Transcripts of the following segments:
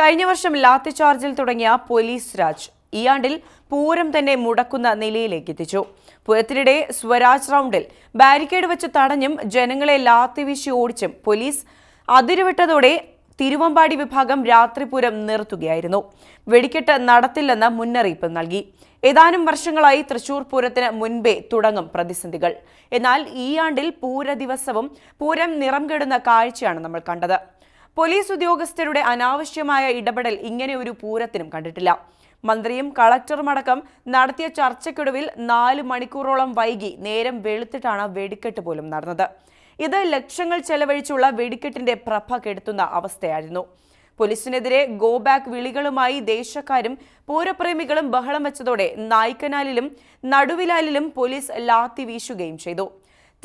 കഴിഞ്ഞ വർഷം ലാത്തി ചാർജിൽ തുടങ്ങിയ പോലീസ് രാജ് ഈ ആണ്ടിൽ പൂരം തന്നെ മുടക്കുന്ന നിലയിലേക്ക് എത്തിച്ചു. പൂരത്തിനിടെ സ്വരാജ് റൗണ്ടിൽ ബാരിക്കേഡ് വെച്ച് തടഞ്ഞും ജനങ്ങളെ ലാത്തി വീശി ഓടിച്ചും പോലീസ് അതിരുവിട്ടതോടെ തിരുവമ്പാടി വിഭാഗം രാത്രിപൂരം നിർത്തുകയായിരുന്നു. വെടിക്കെട്ട് നടത്തില്ലെന്ന് മുന്നറിയിപ്പ് നൽകി. ഏതാനും വർഷങ്ങളായി തൃശൂർ പൂരത്തിന് മുൻപേ തുടങ്ങും പ്രതിസന്ധികൾ. എന്നാൽ ഈ ആണ്ടിൽ പൂര ദിവസവും പൂരം നിറം കെടുന്ന കാഴ്ചയാണ് നമ്മൾ കണ്ടത്. പോലീസ് ഉദ്യോഗസ്ഥരുടെ അനാവശ്യമായ ഇടപെടൽ ഇങ്ങനെ ഒരു പൂരത്തിനും കണ്ടിട്ടില്ല. മന്ത്രിയും കളക്ടറുമടക്കം നടത്തിയ ചർച്ചയ്ക്കൊടുവിൽ നാല് മണിക്കൂറോളം വൈകി നേരം വെളുത്തിട്ടാണ് വെടിക്കെട്ട് പോലും നടന്നത്. ഇത് ലക്ഷങ്ങൾ ചെലവഴിച്ചുള്ള വെടിക്കെട്ടിന്റെ പ്രഭ കെടുത്തുന്ന അവസ്ഥയായിരുന്നു. പോലീസിനെതിരെ ഗോ ബാക്ക് വിളികളുമായി ദേശക്കാരും പൂരപ്രേമികളും ബഹളം വെച്ചതോടെ നായ്ക്കനാലിലും നടുവിലാലിലും പോലീസ് ലാത്തി വീശുകയും ചെയ്തു.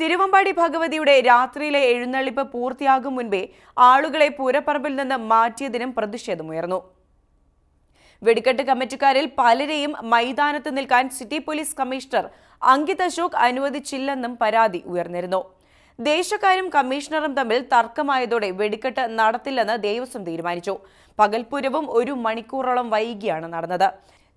തിരുവമ്പാടി ഭഗവതിയുടെ രാത്രിയിലെ എഴുന്നള്ളിപ്പ് പൂർത്തിയാകും മുൻപേ ആളുകളെ പൂരപ്പറമ്പിൽ നിന്ന് മാറ്റിയതിനും പ്രതിഷേധമുയർന്നു. വെടിക്കെട്ട് കമ്മിറ്റിക്കാരിൽ പലരെയും മൈതാനത്ത് നിൽക്കാൻ city police commissioner Ankit Ashok അനുവദിച്ചില്ലെന്നും പരാതി ഉയർന്നിരുന്നു. ദേശക്കാരും കമ്മീഷണറും തമ്മിൽ തർക്കമായതോടെ വെടിക്കെട്ട് നടത്തില്ലെന്ന് ദേവസ്വം തീരുമാനിച്ചു. പകൽപൂരവും ഒരു മണിക്കൂറോളം വൈകിയാണ് നടന്നത്.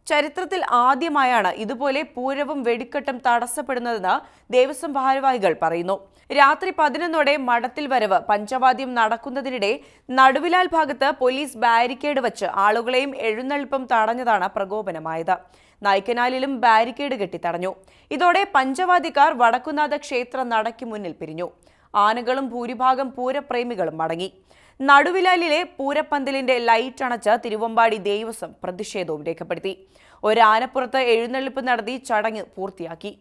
ചരിത്രത്തിൽ ആദ്യമായാണ് ഇതുപോലെ പൂരവും വെടിക്കെട്ടും തടസ്സപ്പെടുന്നതെന്ന് ദേവസ്വം ഭാരവാഹികൾ പറയുന്നു. രാത്രി പതിനൊന്നോടെ മഠത്തിൽ വരവ് പഞ്ചവാദ്യം നടക്കുന്നതിനിടെ നടുവിലാൽ ഭാഗത്ത് പോലീസ് ബാരിക്കേഡ് വച്ച് ആളുകളെയും എഴുന്നള്ളിപ്പും തടഞ്ഞതാണ് പ്രകോപനമായത്. നായ്ക്കനാലിലും ബാരിക്കേഡ് കെട്ടി തടഞ്ഞു ഇതോടെ പഞ്ചവാദിക്കാർ വടക്കുനാഥ ക്ഷേത്ര നടയ്ക്ക് മുന്നിൽ പിരിഞ്ഞു. ആനകളും ഭൂരിഭാഗം പൂരപ്രേമികളും മടങ്ങി. നടുവിലാലിലെ പൂരപ്പന്തലിന്റെ ലൈറ്റ് അണച്ച് തിരുവമ്പാടി ദേവസ്വം പ്രതിഷേധവും രേഖപ്പെടുത്തി. ഒരാനപ്പുറത്ത് എഴുന്നള്ളിപ്പ് നടത്തി ചടങ്ങ് പൂർത്തിയാക്കി.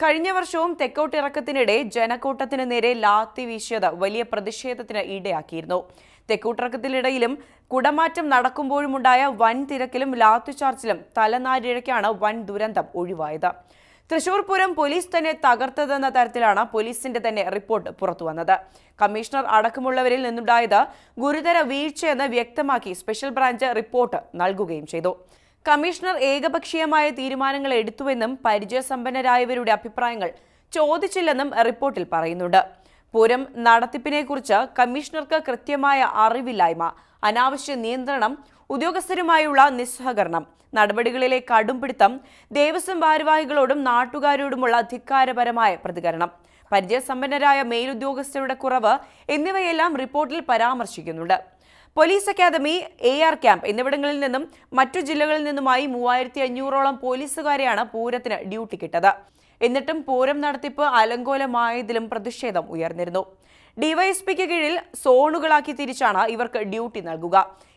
കഴിഞ്ഞ വർഷവും തെക്കോട്ടിറക്കത്തിനിടെ ജനക്കൂട്ടത്തിന് നേരെ ലാത്തി വീശിയത് വലിയ പ്രതിഷേധത്തിന് ഇടയാക്കിയിരുന്നു. തെക്കൂട്ടിറക്കത്തിനിടയിലും കുടമാറ്റം നടക്കുമ്പോഴുമുണ്ടായ വൻ തിരക്കിലും ലാത്തിചാർജിലും തലനാരിഴയ്ക്കാണ് വൻ ദുരന്തം ഒഴിവായത്. തൃശൂർ പൂരം പോലീസ് തന്നെ തകർത്തതെന്ന തരത്തിലാണ് പോലീസിന്റെ തന്നെ റിപ്പോർട്ട് പുറത്തുവന്നത് കമ്മീഷണർ അടക്കമുള്ളവരിൽ നിന്നുണ്ടായത് ഗുരുതര വീഴ്ചയെന്ന് വ്യക്തമാക്കി സ്പെഷ്യൽ ബ്രാഞ്ച് റിപ്പോർട്ട് നൽകുകയും ചെയ്തു. കമ്മീഷണർ ഏകപക്ഷീയമായ തീരുമാനങ്ങൾ എടുത്തുവെന്നും പരിചയസമ്പന്നരായവരുടെ അഭിപ്രായങ്ങൾ ചോദിച്ചില്ലെന്നും റിപ്പോർട്ടിൽ പറയുന്നുണ്ട്. പൂരം നടത്തിപ്പിനെക്കുറിച്ച് കമ്മീഷണർക്ക് കൃത്യമായ അറിവില്ലായ്മ അനാവശ്യ നിയന്ത്രണം ഉദ്യോഗസ്ഥരുമായുള്ള നിസ്സഹകരണം നടപടികളിലെ കടുംപിടുത്തം ദേവസ്വം ഭാരവാഹികളോടും നാട്ടുകാരോടുമുള്ള അധികാരപരമായ പ്രതികരണം പരിചയസമ്പന്നരായ മേലുദ്യോഗസ്ഥരുടെ കുറവ് എന്നിവയെല്ലാം റിപ്പോർട്ടിൽ പരാമർശിക്കുന്നുണ്ട്. Police academy A R camp എന്നിവിടങ്ങളിൽ നിന്നും മറ്റു ജില്ലകളിൽ നിന്നുമായി മൂവായിരത്തി അഞ്ഞൂറോളം പോലീസുകാരെയാണ് പൂരത്തിന് ഡ്യൂട്ടി കിട്ടത്. എന്നിട്ടും പൂരം നടത്തിപ്പ് അലങ്കോലമായതിലും പ്രതിഷേധം ഉയർന്നിരുന്നു. ഡിവൈഎസ്പിക്ക് കീഴിൽ സോണുകളാക്കി തിരിച്ചാണ് ഇവർക്ക് ഡ്യൂട്ടി നൽകുക.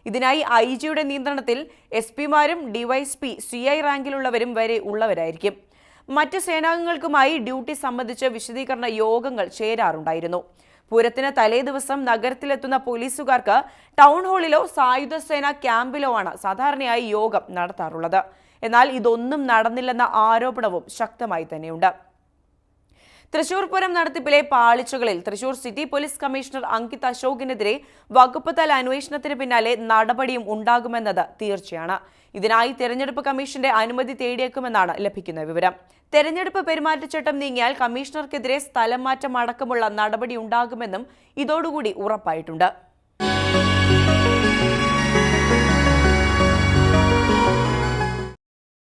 ഇതിനായി ഐ ജിയുടെ നിയന്ത്രണത്തിൽ എസ് പിമാരും ഡിവൈഎസ്പി സി ഐ റാങ്കിലുള്ളവരും വരെ ഉള്ളവരായിരിക്കും. മറ്റ് സേനാംഗങ്ങൾക്കുമായി ഡ്യൂട്ടി സംബന്ധിച്ച് വിശദീകരണ യോഗങ്ങൾ ചേരാറുണ്ടായിരുന്നു. പൂരത്തിന് തലേ ദിവസം നഗരത്തിലെത്തുന്ന പോലീസുകാർക്ക് ടൗൺ ഹാളിലോ സായുധ സേന ക്യാമ്പിലോ ആണ് സാധാരണയായി യോഗം നടത്താറുള്ളത്. എന്നാൽ ഇതൊന്നും നടന്നില്ലെന്ന ആരോപണവും ശക്തമായി തന്നെയുണ്ട്. തൃശൂർ പൂരം നടത്തിപ്പിലെ പാളിച്ചകളിൽ Thrissur city police commissioner Ankit അശോകിനെതിരെ വകുപ്പ് തല അന്വേഷണത്തിന് പിന്നാലെ നടപടിയും ഉണ്ടാകുമെന്നത് തീർച്ചയാണ്. ഇതിനായി തെരഞ്ഞെടുപ്പ് കമ്മീഷന്റെ അനുമതി തേടിയേക്കുമെന്നാണ് ലഭിക്കുന്ന വിവരം. തെരഞ്ഞെടുപ്പ് പെരുമാറ്റച്ചട്ടം നീങ്ങിയാൽ കമ്മീഷണർക്കെതിരെ സ്ഥലം മാറ്റം അടക്കമുള്ള നടപടി ഉണ്ടാകുമെന്നും ഇതോടുകൂടി ഉറപ്പായിട്ടുണ്ട്.